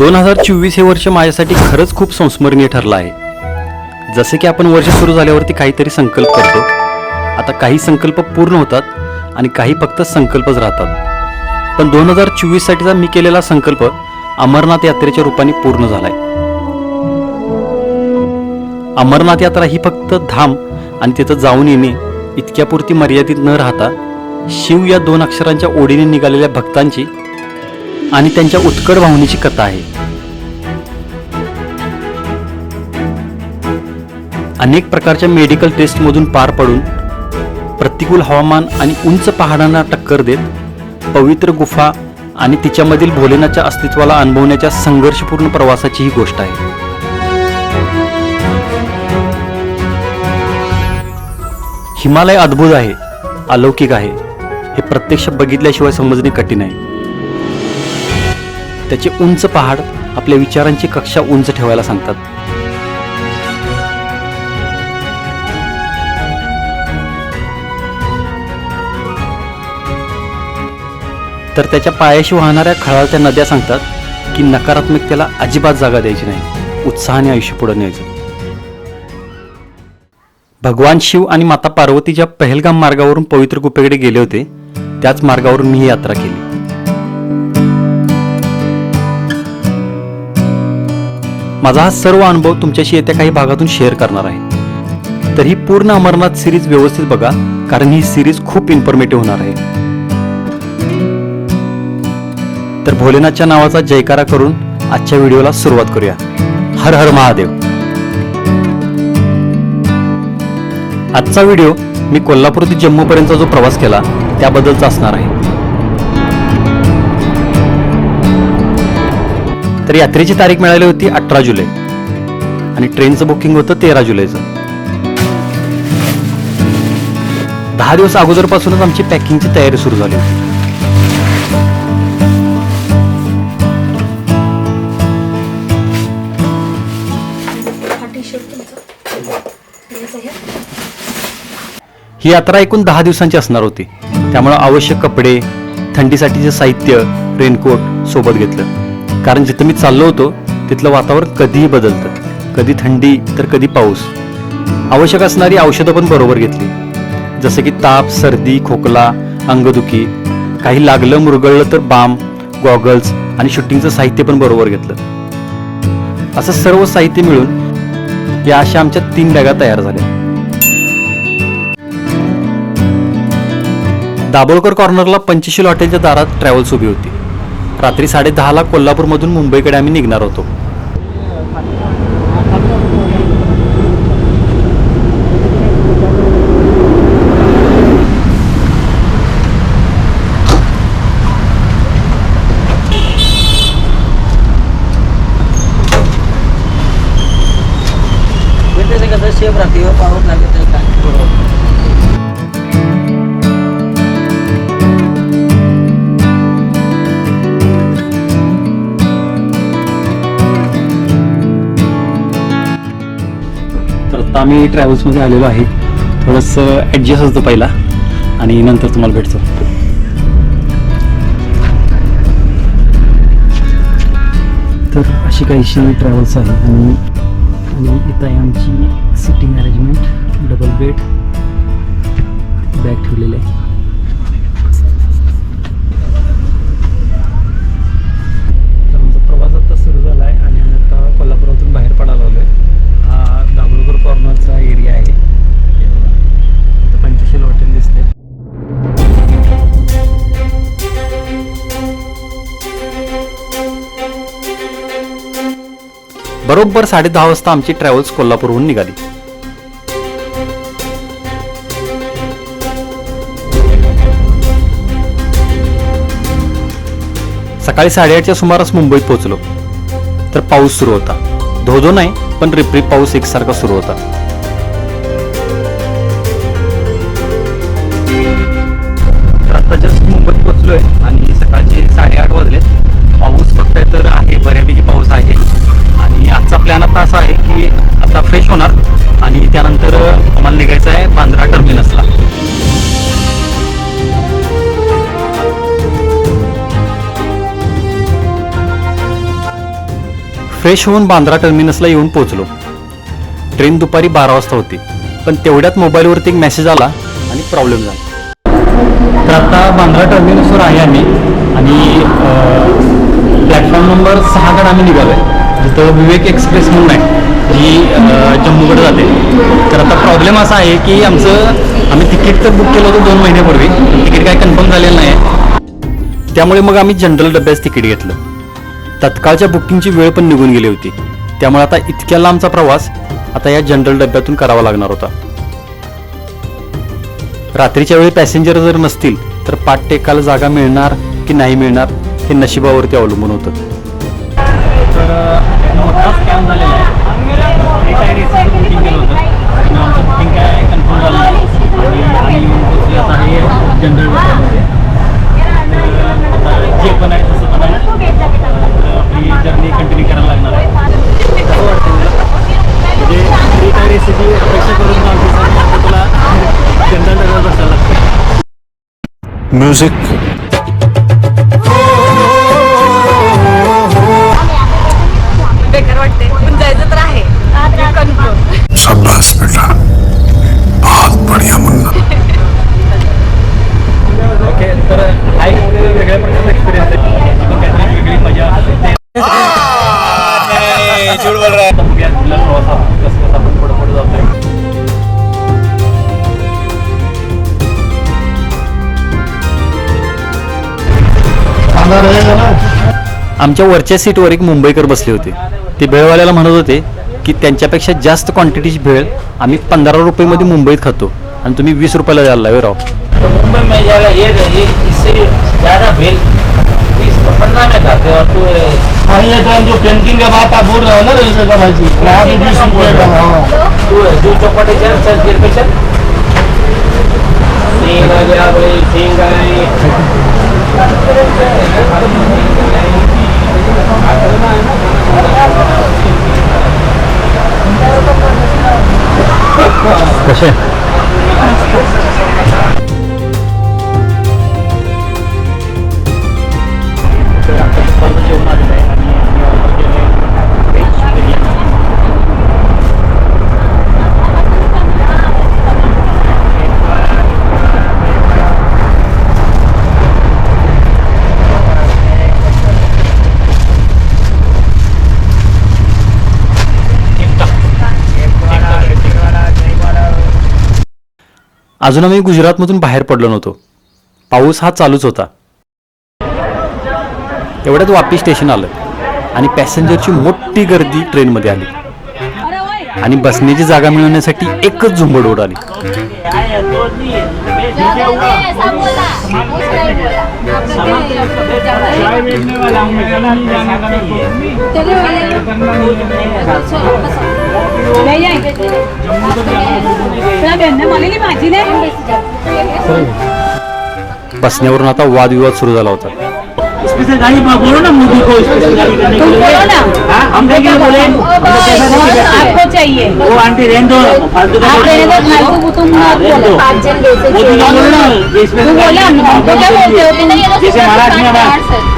दोन हजार चोवीस हे वर्ष माझ्यासाठी खरंच खूप संस्मरणीय ठरलं आहे. जसे की आपण वर्ष सुरू झाल्यावरती काहीतरी संकल्प करतो. आता काही संकल्प पूर्ण होतात आणि काही फक्त संकल्पच राहतात. पण दोन हजार चोवीससाठीचा मी केलेला संकल्प अमरनाथ यात्रेच्या रूपाने पूर्ण झालाय. अमरनाथ यात्रा ही फक्त धाम आणि तिथं जाऊन येणे इतक्यापुरती मर्यादित न राहता शिव या दोन अक्षरांच्या ओढीने निघालेल्या भक्तांची आणि त्यांच्या उत्कट भावनेची कथा आहे. अनेक प्रकारच्या मेडिकल टेस्टमधून पार पडून प्रतिकूल हवामान आणि उंच पहाडांना टक्कर देत पवित्र गुफा आणि तिच्यामधील भोलेनाथच्या अस्तित्वाला अनुभवण्याच्या संघर्षपूर्ण प्रवासाची ही गोष्ट आहे. हिमालय अद्भुत आहे अलौकिक आहे. हे प्रत्यक्ष बघितल्याशिवाय समजणे कठीण आहे. त्याचे उंच पहाड आपल्या विचारांची कक्षा उंच ठेवायला सांगतात. तर त्याच्या पायाशी वाहणाऱ्या खळाळत्या नद्या सांगतात की नकारात्मकतेला अजिबात जागा द्यायची नाही. उत्साहाने आयुष्य पुढे न्यायचं. भगवान शिव आणि माता पार्वती ज्या पहलगाम मार्गावरून पवित्र गुफेकडे गेले होते त्याच मार्गावरून मी ही यात्रा केली. माझा हा सर्व अनुभव तुमच्याशी येत्या काही भागातून शेअर करणार आहे. तर ही पूर्ण अमरनाथ सिरीज व्यवस्थित बघा कारण ही सिरीज खूप इन्फॉर्मेटिव्ह होणार आहे. तर भोलेनाथच्या नावाचा जयकारा करून आजच्या व्हिडिओला सुरुवात करूया. हर हर महादेव. आजचा व्हिडिओ मी कोल्हापूर ते जम्मू पर्यंतचा जो प्रवास केला त्याबद्दलचा असणार आहे. तर यात्रेची तारीख मिळाली होती अठरा जुलै. आणि ट्रेनचं बुकिंग होतं तेरा जुलैचं. दहा दिवस अगोदरपासूनच आमची पॅकिंगची तयारी सुरू झाली होती. ही यात्रा एकूण दहा दिवसांची असणार होती. त्यामुळे आवश्यक कपडे थंडीसाठीचे साहित्य रेनकोट सोबत घेतलं. कारण जिथं मी चाललो होतो तिथलं वातावरण कधीही बदलतं. कधी थंडी तर कधी पाऊस. आवश्यक असणारी औषधं पण बरोबर घेतली. जसं की ताप सर्दी खोकला अंगदुखी. काही लागलं मुरगळलं तर बाम गॉगल्स आणि शूटिंगचं साहित्य पण बरोबर घेतलं. असं सर्व साहित्य मिळून या अशा आमच्या तीन बॅगा तयार झाल्या. दाभोळकर कॉर्नरला पंचशील हॉटेलच्या दारात ट्रॅव्हल्स उभी होती. रात्री साडेदहाला कोल्हापूरमधून मुंबईकडे आम्ही निघणार होतो. आता आम्ही ट्रॅव्हल्समध्ये आलेलो आहे. थोडंसं ॲडजस्ट असतो पहिला. आणि नंतर तुम्हाला भेटतो. तर अशी काहीशी ट्रॅव्हल्स आहे. आणि आणि इथं आहे आमची sitting arrangement double bed bag ठेवलेले. आहे बरोबर साडे दहा वाजता आमची ट्रॅव्हल्स कोल्हापूरहून निघाली. सकाळी साडेआठच्या सुमारास मुंबईत पोहोचलो. तर पाऊस सुरू होता. धो धो नाही पण रिपरिप पाऊस एकसारखा सुरू होता. प्लॅन आता असा आहे की आता फ्रेश होणार आणि त्यानंतर आम्हाला निघायचं आहे बांद्रा टर्मिनसला फ्रेश होऊन बांद्रा टर्मिनसला येऊन पोहोचलो. ट्रेन दुपारी बारा वाजता होती पण तेवढ्यात मोबाईलवरती एक मेसेज आला आणि प्रॉब्लेम झाला. तर आता बांद्रा टर्मिनसवर आहे आम्ही आणि प्लॅटफॉर्म नंबर सहाकडे आम्ही निघालो आहे जिथं विवेक एक्सप्रेस म्हणून आहे जी जम्मूकडे जाते. तर आता प्रॉब्लेम असा आहे की आमचं आम्ही तिकीट तर बुक केलं होतं दोन महिन्यापूर्वी तिकीट काय कन्फर्म झालेलं नाही त्यामुळे मग आम्ही जनरल डब्यात तिकीट घेतलं. तत्काळच्या बुकिंगची वेळ पण निघून गेली होती. त्यामुळे आता इतक्या लांबचा प्रवास आता या जनरल डब्यातून करावा लागणार होता. रात्रीच्या वेळी पॅसेंजर जर नसतील तर पाठ टेकायला जागा मिळणार की नाही मिळणार हे नशिबावरती अवलंबून होतं. तर मोठा स्कॅम झालेला आहे. बुकिंग केलं होतं. आणि आमचं बुकिंग काय कन्फर्म झालं आणि आम्ही येऊन पोहोचलो आता जनरल डब्यामध्ये आता जे पण आहे तसं पण आहे. तर आपली जर्नी कंटिन्यू करायला लागणार आहे. कसं वाटतं तुला म्हणजे तरी काय रेसिपी अपेक्षा करून आमची तुला जनरल डब्यात बसायला लागतं म्युझिक वाटते. पण जायचं तर आहे. कन्फर्म शाबाश बेटा. बहुत बढ़िया मुन्ना. ओके तर एक वेगळ्या प्रकारचा एक्सपिरियन्स आहे. आपण काहीतरी वेगळी मजा असते. आता बघूया आपला प्रवास कसं कसं आपण पुढे पुढे जातोय. आमच्या वरच्या सीटवर एक मुंबईकर बसले होते. ते भेळवाल्याला म्हणत होते की त्यांच्यापेक्षा जास्त क्वांटिटीची भेळ आम्ही पंधरा रुपयेमध्ये मुंबईत खातो. आणि तुम्ही वीस रुपयाला द्यायला लागले राव. तो मुंबई में जाएगा ये ये इससे ज्यादा बिल बीस पंद्रह में खाते और तू हाँ ये तो जो पेंटिंग के बात आप बोल रहे हो ना रजिस्टर का भाई जी यहाँ पे बीस रुपये का हाँ. तू जो चौपटे चल चल फिर पे चल सिंग आ गया भाई सिंग आ गई कसे अजून आम्ही गुजरातमधून बाहेर पडलो नव्हतो. पाऊस हा चालूच होता. एवढ्यात वापी स्टेशन आलं आणि पॅसेंजरची मोठी गर्दी ट्रेनमध्ये आली. आणि बसण्याची जागा मिळवण्यासाठी एकच झुंबड उडाली बसण्यावरून आता वादविवाद सुरू झाला होता. स्पेशल गाड़ी बोलो ना मोदी को स्पेशल गाड़ी करने के लिए बोलो ना। हाँ? हम क्या बोले? हम तो पैसा नहीं देते। आपको चाहिए। वो आंटी रहने दो फालतू का आप बोलो। रहने दो फालतू तुम हाँ, मत रहने बोलो। दो। वो तुम बोलो ना ये तू स्पेशल बोला गाड़ी हमको क्या बोलते हो तुम? जैसे महाराष्ट्र में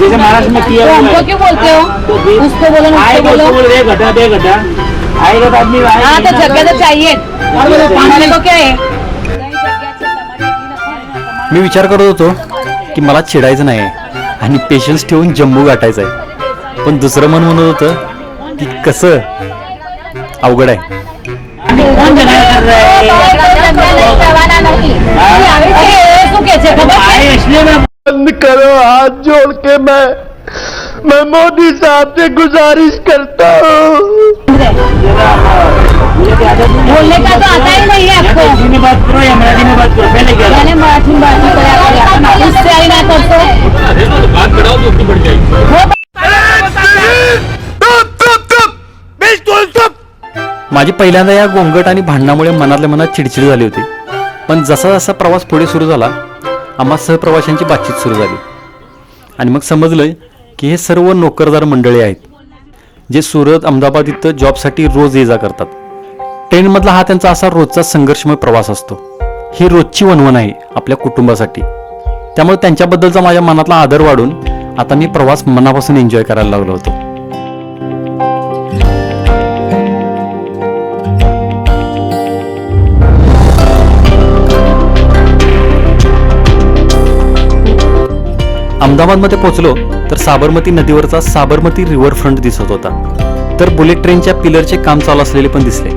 जैसे महाराष्ट्र में किया तो हुआ हमको है। क्यों बोलते हो? तो फिर उसको बोलो ना आएगा उसको उसको बोलो। बोल दे घटा दे घटा। हाँ तो जगह तो चाहिए. हमारे को क्या है? मी विचार करत होतो की मला चिडायचं नाही आणि पेशन्स ठेवून जम्बू गाठायचा आहे. पण दुसरं मन म्हणत होतं की कसं? अवघड आहे. बंद करो हाथ जोड़ के मैं। मैं मोदी साहब से गुजारिश करता हूँ। है। बोलने का तो? आता ही नहीं है तो आपको हिंदी में बात करो या मराठी में बात करो. पहले क्या मैंने मराठी में बात नहीं करा. उससे आई ना करतो माझी पहिल्यांदा या गोंगट आणि भांडणामुळे मनातल्या मनात चिडचिड झाली होती. पण जसा जसा प्रवास पुढे सुरू झाला आम्हा सहप्रवाशांची बातचीत सुरू झाली. आणि मग समजलं की हे सर्व नोकरदार मंडळी आहेत. जे सुरत अहमदाबाद इथं जॉबसाठी रोज ये जा करतात. ट्रेनमधला हा त्यांचा असा रोजचा संघर्षमय प्रवास असतो. ही रोजची वणवण आहे आपल्या कुटुंबासाठी. त्यामुळे त्यांच्याबद्दलचा माझ्या मनातला आदर वाढून आता मी प्रवास मनापासून एन्जॉय करायला लागलो होतो. अहमदाबादमध्ये पोहोचलो तर साबरमती नदीवरचा साबरमती रिव्हरफ्रंट दिसत होता. तर बुलेट ट्रेनच्या पिलरचे काम चालू असलेले पण दिसले.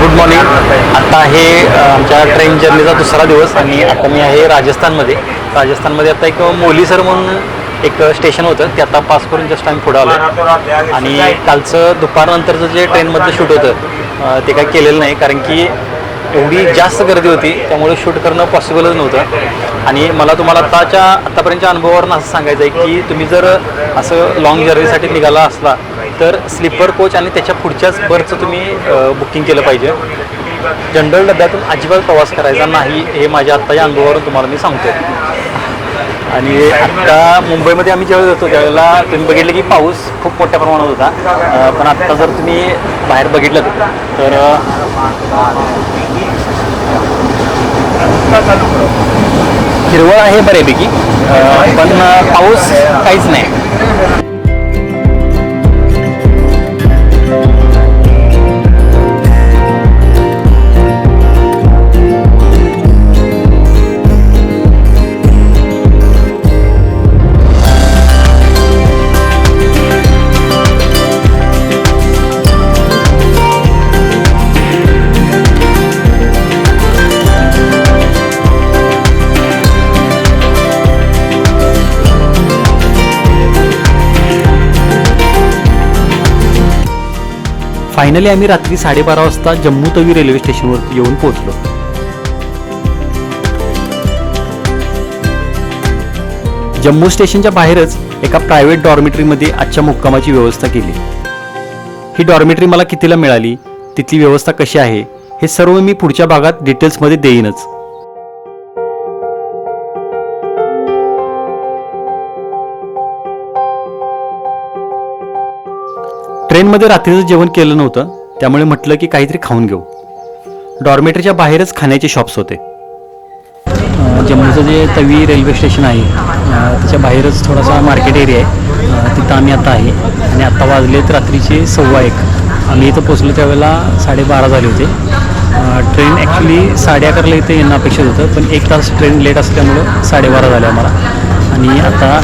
गुड मॉर्निंग uh, आता आहे uh, आमच्या ट्रेन जर्नीचा दुसरा दिवस आणि आता मी आहे राजस्थानमध्ये. राजस्थानमध्ये आता एक मोलीसर म्हणून एक स्टेशन होतं ते आता पास करून जस्ट आम्ही पुढं आलो आणि कालचं दुपारनंतरचं जे ट्रेनमधलं शूट होतं ते काही केलेलं नाही कारण की एवढी जास्त गर्दी होती त्यामुळे शूट करणं पॉसिबलच नव्हतं. आणि मला तुम्हाला आताच्या आत्तापर्यंतच्या अनुभवावरून असं सांगायचं आहे की तुम्ही जर असं लॉंग जर्नीसाठी निघाला असला तर स्लीपर कोच आणि त्याच्या पुढच्याच बर्थचं तुम्ही बुकिंग केलं पाहिजे. जनरल डब्यातून अजिबात प्रवास करायचा नाही हे माझ्या आत्ताच्या अनुभवावरून तुम्हाला मी सांगतो आणि आत्ता मुंबईमध्ये आम्ही ज्यावेळेस होतो त्यावेळेला तुम्ही बघितलं की पाऊस खूप मोठ्या प्रमाणात होता. पण आत्ता जर तुम्ही बाहेर बघितलं तर हिरवळ आहे बऱ्यापैकी पण पाऊस काहीच नाही. फायनली आम्ही रात्री साडेबारा वाजता जम्मू तवी रेल्वे स्टेशनवर येऊन पोहोचलो. जम्मू स्टेशनच्या बाहेरच एका प्रायव्हेट डॉर्मेटरीमध्ये आजच्या मुक्कामाची व्यवस्था केली. ही डॉर्मेटरी मला कितीला मिळाली तिथली व्यवस्था कशी आहे हे सर्व मी पुढच्या भागात डिटेल्समध्ये देईनच. ट्रेनमध्ये रात्रीचं जेवण केलं नव्हतं त्यामुळे म्हटलं की काहीतरी खाऊन घेऊ. डॉर्मेटरीच्या बाहेरच खाण्याचे शॉप्स होते. जम्मूचं जे तवी रेल्वे स्टेशन आहे त्याच्या बाहेरच थोडासा मार्केट एरिया आहे. तिथं आम्ही आता आहे. आणि आत्ता वाजलेत रात्रीचे सव्वा एक. आम्ही इथं पोचलो त्यावेळेला साडेबारा झाले होते. ट्रेन ॲक्च्युली साडे अकराला इथे येणं अपेक्षित होतं पण एक तास ट्रेन लेट असल्यामुळं साडेबारा झाले आम्हाला. आणि आता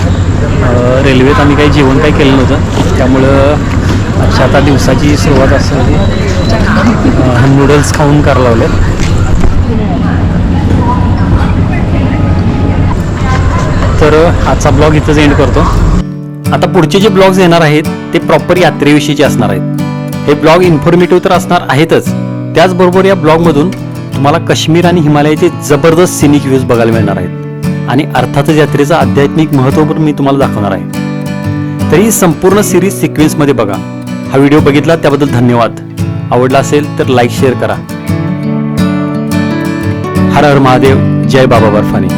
रेल्वेत आम्ही काही जेवण काही केलं नव्हतं. त्यामुळं अच्छा आता दिवसाची सुरुवात असं नूडल्स खाऊन करायला लावले तर आजचा ब्लॉग इथंच एंड करतो. आता पुढचे जे ब्लॉग्स येणार आहेत ते प्रॉपर यात्रेविषयीचे असणार आहेत. हे ब्लॉग इन्फॉर्मेटिव्ह तर असणार आहेतच. त्याचबरोबर या ब्लॉगमधून तुम्हाला काश्मीर आणि हिमालयाचे जबरदस्त सिनिक व्ह्यूज बघायला मिळणार आहेत. आणि अर्थातच यात्रेचं आध्यात्मिक महत्त्व पण मी तुम्हाला दाखवणार आहे. तरी संपूर्ण सिरीज सिक्वेन्समध्ये बघा. हा व्हिडिओ बघितला त्याबद्दल धन्यवाद. आवडला असेल तर लाईक शेअर करा. हर हर महादेव जय बाबा बर्फानी.